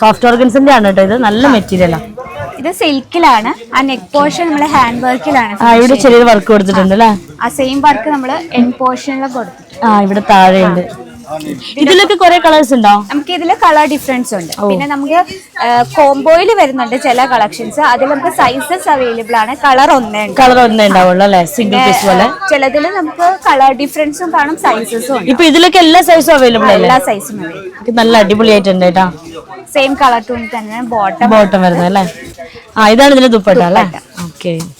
A: സോഫ്റ്റ് ഓർഗൻസിന്റെ ആണ് കേട്ടോ ഇത്. നല്ല മെറ്റീരിയലാ
C: ഇത് സിൽക്കിലാണ് ആ നെക്ക് പോർഷൻ നമ്മൾ ഹാൻഡ് വർക്കിലാണ്
A: ആ ഇവിടെ ചെറിയ വർക്ക് കൊടുത്തിട്ടുണ്ട് അല്ലേ?
C: ആ സെയിം വർക്ക് നമ്മൾ എൻ പോർഷനിലും കൊടുത്തിട്ടുണ്ട്.
A: ആ ഇവിടെ താഴെയുണ്ട്. ഇതിലൊക്കെ കുറെ കളേഴ്സ് ഉണ്ടോ?
C: നമുക്ക് ഇതിൽ കളർ ഡിഫറൻസ് ഉണ്ട്. പിന്നെ നമുക്ക് കോംബോയിൽ വരുന്നുണ്ട് ചില കളക്ഷൻസ് അതിൽ നമുക്ക് സൈസസ് അവൈലബിൾ ആണ്. കളർ ഒന്നേ
A: കളർ ഒന്നേ ഉണ്ടാവുള്ളൂ അല്ലേ? സിംഗിൾ പീസ് പോലെ?
C: ചിലതിൽ നമുക്ക് കളർ ഡിഫറൻസും കാണും സൈസസും
A: ഇപ്പൊ ഇതിലൊക്കെ എല്ലാ സൈസും അവൈലബിൾ
C: എല്ലാ സൈസും
A: നല്ല അടിപൊളിയായിട്ടുണ്ട് കേട്ടോ.
C: സെയിം കളർ ടൂണിൽ തന്നെ ബോട്ടം
A: ബോട്ടം വരുന്നത് അല്ലേ? ആ ഇതാണ് ഇതിന്റെ ദുപ്പട്ട അല്ലേ? ഓക്കെ ഇത്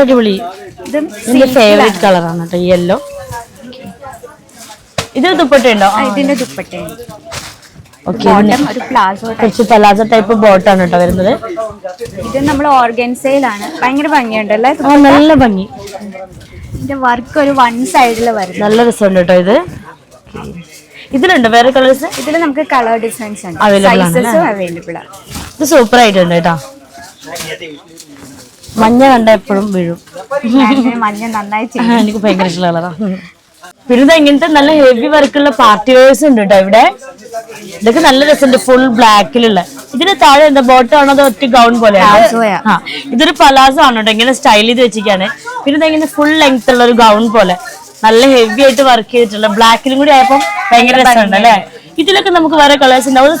A: അടിപൊളി
C: ഇതും
A: ഇതിന്റെ ഫേവറേറ്റ് കളറാണ് കേട്ടോ യെല്ലോ ഇത് ദുപ്പട്ട ഉണ്ടോ
C: ആ, ഇതിന്റെ ദുപ്പട്ടയാണ്.
A: ഓക്കെ
C: ഒരു പ്ലാസോ
A: കുറച്ച് പലാസോ ടൈപ്പ് ബോട്ടാണ് കേട്ടോ വരുന്നത്.
C: ഇത് നമ്മൾ ഓർഗൻസയിലാണ്. ഭയങ്കര ഭംഗിയുണ്ടല്ലേ
A: നല്ല ഭംഗി.
C: ഇതിന്റെ വർക്ക് ഒരു വൺ സൈഡിൽ വരും.
A: നല്ല രസമുണ്ട് കേട്ടോ ഇത്. ഇതിലുണ്ട് വേറെ കളേഴ്സ്
C: ഇതിൽ നമുക്ക് കളർ ഡിസൈൻസ് ഉണ്ട്. അവൈലബിൾ ആണ്
A: ഇത് സൂപ്പർ ആയിട്ടുണ്ട് കേട്ടോ മഞ്ഞ കണ്ട എപ്പോഴും വീഴും.
C: മഞ്ഞ നന്നായി
A: എനിക്ക് ഭയങ്കര ഇഷ്ടമുള്ള കളറാ. പിന്നെ ഇങ്ങനത്തെ നല്ല ഹെവി വർക്കുള്ള പാർട്ടി വെയേഴ്സ് ഉണ്ട് കേട്ടോ ഇവിടെ. ഇതൊക്കെ നല്ല രസമുണ്ട് ഫുൾ ബ്ലാക്കിലുള്ള ഇതിന് താഴെ എന്താ ബോട്ടം ആണോ അതോ ഒറ്റ ഗൗൺ പോലെ ഇതൊരു പലാസോ ആണ് കേട്ടോ ഇങ്ങനെ സ്റ്റൈൽ ചെയ്ത് വെച്ചിരിക്കാണ്. പിന്നെ ഇങ്ങനെ ഫുൾ ലെങ്ത് ഉള്ള ഒരു ഗൗൺ പോലെ. നല്ല ഹെവി ആയിട്ട് വർക്ക് ചെയ്തിട്ടുള്ള ബ്ലാക്കിലും കൂടി ആയപ്പോ ഭയങ്കര രസമുണ്ട് അല്ലേ? ഇതിലൊക്കെ നമുക്ക് വേറെ കളേഴ്സ് ഉണ്ടാവും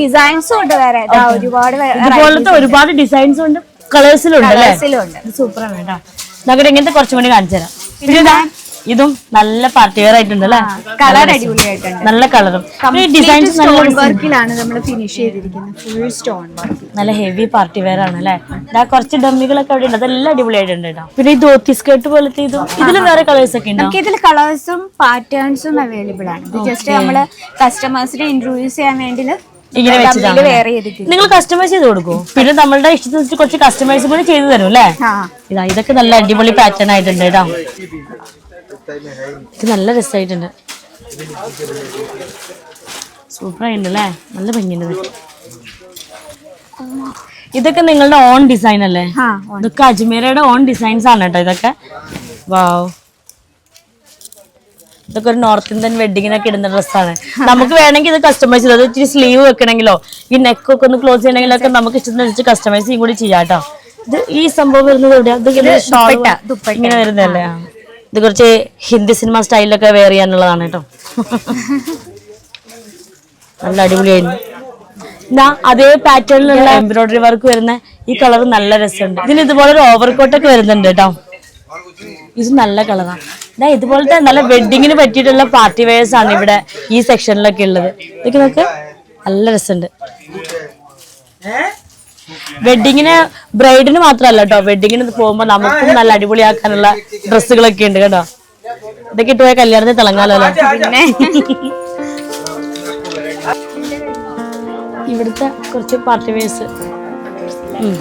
C: ഡിസൈൻസും ഉണ്ട് വേറെ. ഒരുപാട്
A: ഇതുപോലത്തെ ഒരുപാട് ഡിസൈൻസ് ഉണ്ട്. കളേഴ്സിലും ഉണ്ട് അല്ലേ?
C: കളേഴ്സിലും ഉണ്ട്
A: സൂപ്പറാണ് കേട്ടോ. നമുക്ക് ഇങ്ങനത്തെ കുറച്ചും കൂടി കാണിച്ചു തരാം. പിന്നെ ഇതും നല്ല പാർട്ടി വെയർ ആയിട്ടുണ്ട് അല്ലേ?
C: കളർ അടിപൊളിയായിട്ടുണ്ട്.
A: നല്ല കളറും ഡിസൈൻസ് നല്ല
C: സ്റ്റോൺ വർക്കിലാണ് നമ്മൾ ഫിനിഷ് ചെയ്തിരിക്കുന്നത്. ഫുൾ സ്റ്റോൺ വർക്ക്
A: നല്ല ഹെവി പാർട്ടി വെയർ ആണ് അല്ലേ? ഇതാ കുറച്ച് ഡമ്മികളൊക്കെ അവിടെ ഉണ്ട്. അതെല്ലാം അടിപൊളിയായിട്ടുണ്ട് കേട്ടോ. പിന്നെ ഈ ദോത്തി സ്കേർട്ട് പോലത്തെ ഇതും. ഇതിലും വേറെ കളേഴ്സ് ഒക്കെ ഉണ്ട്?
C: ഇതിൽ കളേഴ്സും പാറ്റേൺസും അവൈലബിൾ ആണ്. ജസ്റ്റ് നമ്മൾ കസ്റ്റമേഴ്സിനെ ഇൻട്രൊഡ്യൂസ് ചെയ്യാൻ വേണ്ടി
A: ഇങ്ങനെ
C: വെച്ചിട്ട്
A: നിങ്ങൾ കസ്റ്റമൈസ് ചെയ്ത് കൊടുക്കും. പിന്നെ നമ്മളുടെ ഇഷ്ടത്തിന് കുറച്ച് കസ്റ്റമൈസ് കൂടി ചെയ്തു തരും അല്ലേ? ഇതാ ഇതൊക്കെ നല്ല അടിപൊളി പാറ്റേൺ ആയിട്ടുണ്ട് ഇതാ ഇത് നല്ല രസമായിട്ടുണ്ട് സൂപ്പർ ആയിട്ടുണ്ട് അല്ലേ? നല്ല ഭംഗിയുണ്ട് ഇതൊക്കെ നിങ്ങളുടെ ഓൺ ഡിസൈൻ അല്ലേ? ഇതൊക്കെ അജ്മീരയുടെ ഓൺ ഡിസൈൻസ് ആണ് കേട്ടോ ഇതൊക്കെ. വാവ് ഇതൊക്കെ ഒരു നോർത്ത് ഇന്ത്യൻ വെഡിങ്ങിനൊക്കെ ഇടുന്ന ഡ്രസ്സാണ്. നമുക്ക് വേണമെങ്കിൽ ഇത് കസ്റ്റമൈസ് ചെയ്ത് ഇച്ചിരി സ്ലീവ് വെക്കണമെങ്കിലോ ഈ നെക്ക് ഒക്കെ ഒന്ന് ക്ലോസ് ചെയ്യണമെങ്കിലൊക്കെ നമുക്ക് ഇഷ്ടത്തിനനുസരിച്ച് കസ്റ്റമൈസ് ചെയ്യും കൂടി ചെയ്യാം കേട്ടോ ഇത് ഈ സംഭവം വരുന്നത് എവിടെയാ? ഇത് ഇങ്ങനെ വരുന്നതല്ലേ? ഇത് കുറച്ച് ഹിന്ദി സിനിമ സ്റ്റൈലിലൊക്കെ വെയർ ചെയ്യാനുള്ളതാണ് കേട്ടോ നല്ല അടിപൊളിയായിരുന്നു. എന്നാ അതേ പാറ്റേണിലുള്ള എംബ്രോയിഡറി വർക്ക് വരുന്ന ഈ കളർ നല്ല രസമുണ്ട്. ഇതിന് ഇതുപോലെ ഒരു ഓവർ ഒക്കെ വരുന്നുണ്ട് കേട്ടോ ഇത് നല്ല കളറാണ് ഇതാ ഇതുപോലത്തെ നല്ല വെഡിങ്ങിന് പറ്റിയിട്ടുള്ള പാർട്ടി വെയേഴ്സ് ആണ് ഇവിടെ ഈ സെക്ഷനിലൊക്കെ ഉള്ളത്. ഇതൊക്കെ നോക്ക്. നല്ല രസമുണ്ട്. വെഡിങ്ങിന് ബ്രൈഡിന് മാത്രമല്ല കേട്ടോ. വെഡിങ്ങിന് പോകുമ്പോൾ നമുക്കും നല്ല അടിപൊളിയാക്കാനുള്ള ഡ്രസ്സുകളൊക്കെ ഉണ്ട് കേട്ടോ. ഇതൊക്കെ ഇട്ട് പോയ കല്യാണത്തിന് തിളങ്ങാലോ
C: പിന്നെ.
A: ഇവിടുത്തെ കുറച്ച് പാർട്ടി വെയേഴ്സ്
C: ഇനി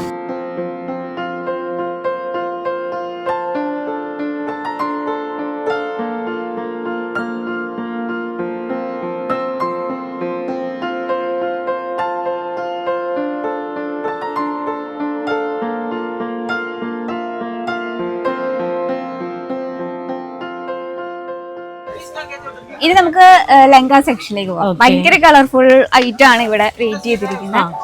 C: ലങ്ക സെക്ഷനിലേക്ക് പോവാം. ഭയങ്കര കളർഫുൾ ഐറ്റം ആണ് ഇവിടെ വെയിറ്റ് ചെയ്തിരിക്കുന്നത്.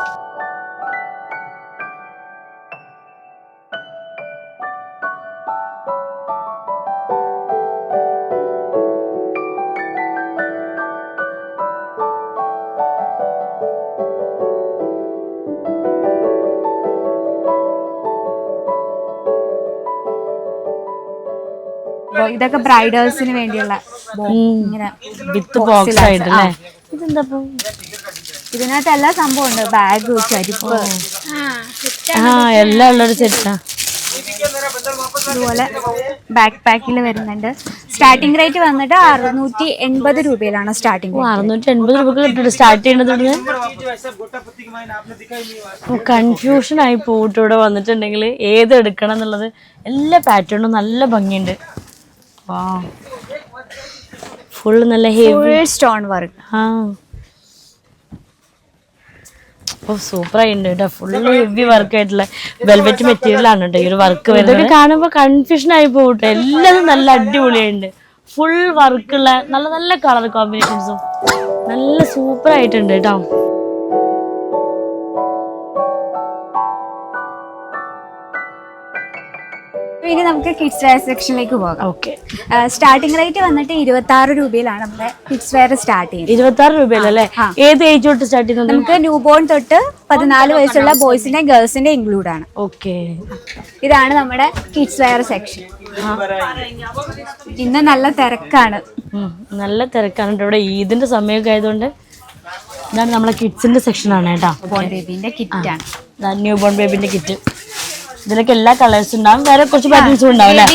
C: ഇതൊക്കെ ബ്രൈഡേഴ്സിന് വേണ്ടിയുള്ള ഇങ്ങനെ
A: വിത്ത് ബോക്സ് ആയിട്ട് അല്ലേ? ഇതെന്താ
C: ഇതിനകത്ത് എല്ലാ സംഭവം ഉണ്ട് ബാഗ് ചരിപ്പ്.
A: ആ എല്ലാം ഉള്ളൊരു സെറ്റാ
C: അതുപോലെ ബാക്ക് പാക്കിൽ വരുന്നുണ്ട്. സ്റ്റാർട്ടിംഗ് റേറ്റ് വന്നിട്ട് അറുന്നൂറ്റി എൺപത് രൂപയിലാണ് സ്റ്റാർട്ടിംഗ്
A: അറുന്നൂറ്റി എൺപത് രൂപ കിട്ടിട്ട് സ്റ്റാർട്ട് ചെയ്യുന്നത് കൺഫ്യൂഷൻ ആയി പോയിട്ട് ഇവിടെ വന്നിട്ടുണ്ടെങ്കിൽ ഏത് എടുക്കണം എന്നുള്ളത് എല്ലാ പാറ്റേണും നല്ല ഭംഗിയുണ്ട്. ഫുള്ള് നല്ല ഹെവി
C: സ്റ്റോൺ വർക്ക്
A: ആ. ഓ സൂപ്പർ ആയിട്ടുണ്ട് കേട്ടോ ഫുള്ള് ഹെവി വർക്ക് ആയിട്ടുള്ള വെൽവെറ്റ് മെറ്റീരിയൽ ആണ് കേട്ടോ ഈ ഒരു വർക്ക് വരുന്നത്. കാണുമ്പോൾ കൺഫ്യൂഷൻ ആയി പോകട്ടെ എല്ലാതും നല്ല അടിപൊളിയുണ്ട് ഫുൾ വർക്കുള്ള നല്ല നല്ല കളർ കോമ്പിനേഷൻസും നല്ല സൂപ്പർ ആയിട്ടുണ്ട് കേട്ടോ
C: ഇനി നമുക്ക് കിഡ്സ് വെയർ സെക്ഷനിലേക്ക് പോകാം.
A: ഓക്കെ
C: സ്റ്റാർട്ടിംഗ് റേറ്റ് വന്നിട്ട് ഇരുപത്തി ആറ് രൂപയിലാണ് നമ്മുടെ കിഡ്സ് വെയർ സ്റ്റാർട്ട് ചെയ്യുന്നത്.
A: ഇരുപത്തി ആറ് രൂപയിലല്ലേ ഏത് ഏജ് തൊട്ട് സ്റ്റാർട്ട് ചെയ്യുന്നത്?
C: നമുക്ക് ന്യൂ ബോൺ തൊട്ട് പതിനാല് വയസ്സുള്ള ബോയ്സിന്റെ ഗേൾസിന്റെ ഇൻക്ലൂഡ് ആണ്.
A: ഓക്കെ
C: ഇതാണ് നമ്മുടെ കിഡ്സ് വെയർ സെക്ഷൻ ഇന്ന് നല്ല തിരക്കാണ്.
A: നല്ല തിരക്കാണ് ഇവിടെ ഈദിന്റെ സമയമൊക്കെ ആയതുകൊണ്ട് ഇതാണ് നമ്മുടെ കിഡ്സിന്റെ സെക്ഷൻ ആണ് കേട്ടോ.
C: ബോൺ ബേബിന്റെ കിറ്റ് ആണ്.
A: ന്യൂ ബോൺ ബേബിന്റെ കിറ്റ് ഇതിലൊക്കെ എല്ലാ കളേഴ്സും ഉണ്ടാവും. വേറെ കുറച്ച് പാറ്റേൺസും ഉണ്ടാവും അല്ലേ?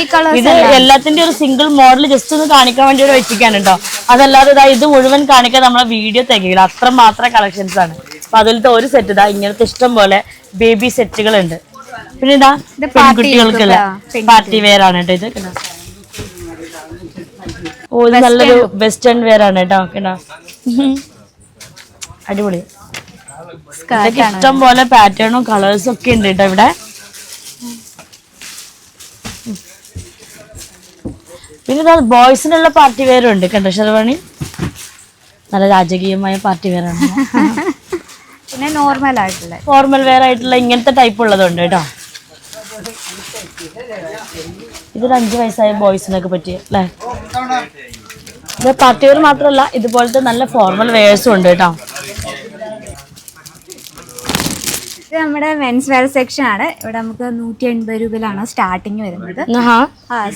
A: ഇത് എല്ലാത്തിന്റെ ഒരു സിംഗിൾ മോഡൽ ജസ്റ്റ് ഒന്ന് കാണിക്കാൻ വേണ്ടി ഒരു വെച്ചിരിക്കാണ് കേട്ടോ അതല്ലാതെ ഇതാ ഇത് മുഴുവൻ കാണിക്കാൻ നമ്മളെ വീഡിയോ തികയില്ല. അത്ര മാത്രം കളക്ഷൻസ് ആണ്. അപ്പൊ അതിലത്തെ ഒരു സെറ്റ് ഇതാ ഇങ്ങനത്തെ ഇഷ്ടം പോലെ ബേബി സെറ്റുകൾ ഉണ്ട്. പിന്നെ ഇതാ പെൺകുട്ടികൾക്കുള്ള പാർട്ടി വെയർ ആണ് കേട്ടോ ഇത്? ഓ ഇത് നല്ലൊരു വെസ്റ്റേൺ വെയർ ആണ് കേട്ടോ കേട്ടോ അടിപൊളി. ഇഷ്ടം പോലെ പാറ്റേണും കളേഴ്സും ഒക്കെ ഉണ്ട് കേട്ടോ ഇവിടെ. പിന്നെ ബോയ്സിനുള്ള പാർട്ടി പേരുണ്ട് ഉണ്ട് കണ്ടോ ശർവാണി നല്ല രാജകീയമായ പാർട്ടി വെയറാണ്
C: പിന്നെ നോർമൽ ആയിട്ടുള്ള.
A: ഫോർമൽ വെയർ ആയിട്ടുള്ള ഇങ്ങനത്തെ ടൈപ്പ് ഉള്ളതുണ്ട് കേട്ടോ. ഇതൊരു അഞ്ചു വയസ്സായ ബോയ്സിനൊക്കെ പറ്റിയ അല്ലേ? ഇത് പാർട്ടി വെയർ മാത്രമല്ല ഇതുപോലത്തെ നല്ല ഫോർമൽ വെയേഴ്സും ഉണ്ട് കേട്ടോ.
C: ഇത് നമ്മുടെ മെൻസ് വെയർ സെക്ഷൻ ആണ്. ഇവിടെ നമുക്ക് നൂറ്റി എൺപത് രൂപയിലാണ് സ്റ്റാർട്ടിങ് വരുന്നത്.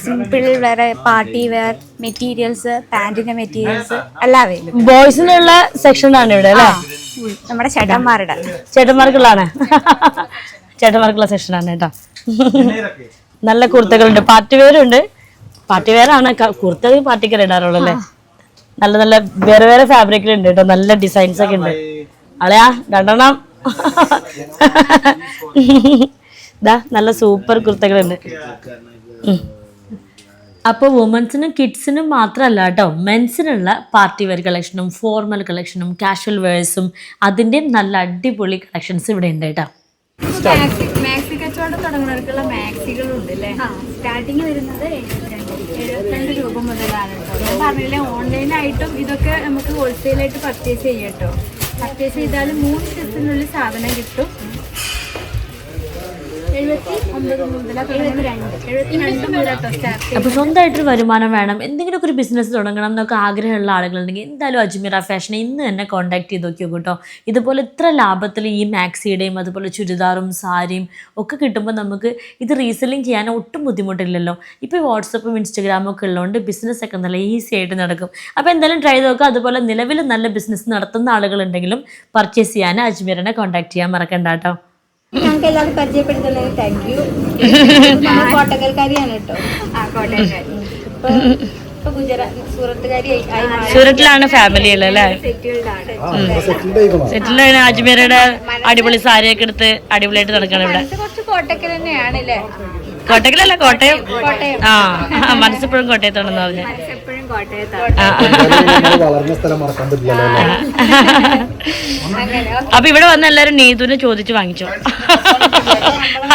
C: സിമ്പിൾ വേറെ പാർട്ടി വെയർ മെറ്റീരിയൽസ് പാന്റിന്റെ മെറ്റീരിയൽസ് എല്ലാം അവൈലബിൾ
A: ബോയ്സിനുള്ള സെക്ഷൻ ആണ് ഇവിടെ അല്ലേ?
C: നമ്മുടെ ചേട്ടന്മാരുടെ.
A: ചേട്ടന്മാർക്കുള്ളതാണ്. ചേട്ടന്മാർക്കുള്ള സെക്ഷൻ ആണ് കേട്ടോ. നല്ല കുർത്തകളുണ്ട്. പാർട്ടി വെയറും ഉണ്ട്. പാർട്ടി വെയറാണ് ആണ്. കുർത്ത പാർട്ടിക്കൽ ഇടാറുള്ളൂ അല്ലേ? നല്ല നല്ല വേറെ വേറെ ഫാബ്രിക്കിലുണ്ട് കേട്ടോ. നല്ല ഡിസൈൻസ് ഒക്കെ ഉണ്ട്. അളയാ രണ്ടെണ്ണം. ഇതാ നല്ല സൂപ്പർ കുർത്തകളുണ്ട്. അപ്പോൾ വുമൻസിനും കിഡ്സിനും മാത്രമല്ല കേട്ടോ മെൻസിനുള്ള പാർട്ടി വെയർ കളക്ഷനും ഫോർമൽ കളക്ഷനും കാഷ്വൽ വെയർസും അതിന്റെയും നല്ല അടിപൊളി കളക്ഷൻസ് ഇവിടെ ഉണ്ട് കേട്ടോ.
B: മാക്സി കച്ചവടം തുടങ്ങുന്നവർക്കുള്ള മാക്സികളും ഉണ്ട് അല്ലേ
C: സ്റ്റാർട്ടിങ് വരുന്നത് എഴുപത്തിരണ്ട്
B: രൂപ മുതലാണ് കേട്ടോ. പറഞ്ഞില്ലേ ഓൺലൈനായിട്ടും ഇതൊക്കെ നമുക്ക് ഹോൾസെയിലായിട്ട് പർച്ചേസ് ചെയ്യാം കേട്ടോ. പർച്ചേസ് ചെയ്താൽ മൂന്ന് ദിവസത്തിനുള്ളിൽ സാധനം കിട്ടും.
A: അപ്പോൾ സ്വന്തമായിട്ടൊരു വരുമാനം വേണം. എന്തെങ്കിലുമൊക്കെ ഒരു ബിസിനസ് തുടങ്ങണം എന്നൊക്കെ ആഗ്രഹമുള്ള ആളുകളുണ്ടെങ്കിൽ എന്തായാലും അജ്മീറ ഫാഷനെ ഇന്ന് തന്നെ കോൺടാക്ട് ചെയ്ത് നോക്കിയോ കേട്ടോ. ഇതുപോലെ ഇത്ര ലാഭത്തിൽ ഈ മാക്സിയുടെയും അതുപോലെ ചുരിദാറും സാരിയും ഒക്കെ കിട്ടുമ്പോൾ നമുക്ക് ഇത് റീസെല്ലിങ് ചെയ്യാൻ ഒട്ടും ബുദ്ധിമുട്ടില്ലല്ലോ. ഇപ്പോൾ വാട്സപ്പും ഇൻസ്റ്റഗ്രാമും ഒക്കെ ഉള്ളതുകൊണ്ട് ബിസിനസ് ഒക്കെ നല്ല ഈസി ആയിട്ട് നടക്കും. അപ്പോൾ എന്തായാലും ട്രൈ നോക്കുക. അതുപോലെ നിലവിൽ നല്ല ബിസിനസ് നടത്തുന്ന ആളുകളുണ്ടെങ്കിലും പർച്ചേസ് ചെയ്യാൻ അജ്മീറിനെ കോൺടാക്ട് ചെയ്യാൻ മറക്കണ്ട കേട്ടോ.
B: ഞങ്ങൾക്ക് എല്ലാവരും പരിചയപ്പെടുത്തുന്നതിന് താങ്ക് *laughs* യു കോട്ടക്കൽക്കാരിയാണ് കേട്ടോ.
C: ആ കോട്ടയംകാരി
B: ഇപ്പൊ ഗുജറാത്ത് സൂറത്തുകാരി ആയി
A: സൂറത്തിലാണ് ഫാമിലി ഉള്ളത് അല്ലേ?
C: സെറ്റിൽഡ് ആണ്.
A: സെറ്റിൽ അജ്മീറയുടെ അടിപൊളി സാരിയൊക്കെ എടുത്ത് അടിപൊളിയായിട്ട് നടക്കണം ഇവിടെ.
B: കുറച്ച് കോട്ടക്കൽ തന്നെയാണ് അല്ലേ?
A: കോട്ടക്കലല്ല കോട്ടയം. ആ ആ, മനസ്സിപ്പോഴും കോട്ടയത്താണെന്ന് പറഞ്ഞു? അപ്പൊ ഇവിടെ വന്ന് എല്ലാരും നീതുവിനെ ചോദിച്ചു വാങ്ങിച്ചോ?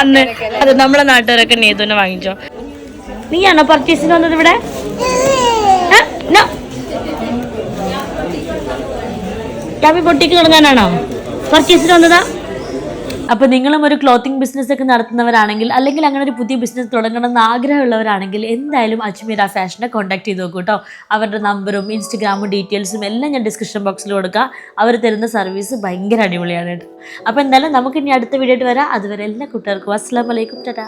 A: അന്ന് അത് നമ്മളെ നാട്ടുകാരൊക്കെ നീതുവിനെ വാങ്ങിച്ചോ? നീയാണോ പർച്ചേസിന് വന്നത് ഇവിടെ. ടാപ്പി പൊട്ടിക്ക് തുടങ്ങാനാണോ? പർച്ചേസിന് വന്നതാ? അപ്പോൾ നിങ്ങളും ഒരു ക്ലോത്തിങ് ബിസിനസ് ഒക്കെ നടത്തുന്നവരാണെങ്കിൽ അല്ലെങ്കിൽ അങ്ങനെ ഒരു പുതിയ ബിസിനസ് തുടങ്ങണം എന്ന് ആഗ്രഹമുള്ളവരാണെങ്കിൽ എന്തായാലും അജ്മീര ഫാഷനെ കോൺടാക്ട് ചെയ്ത് നോക്കൂ കേട്ടോ അവരുടെ നമ്പറും ഇൻസ്റ്റഗ്രാമും ഡീറ്റെയിൽസും എല്ലാം ഞാൻ ഡിസ്ക്രിപ്ഷൻ ബോക്സിൽ കൊടുക്കുക അവർ തരുന്ന സർവീസ് ഭയങ്കര അടിപൊളിയാണ് കേട്ടോ അപ്പോൾ എന്തായാലും നമുക്ക് ഇനി അടുത്ത വീഡിയോ ആയിട്ട് വരാം. അതുവരെ എല്ലാ കൂട്ടുകാർക്കും അസ്സാം വലൈക്കും ടാറ്റാ.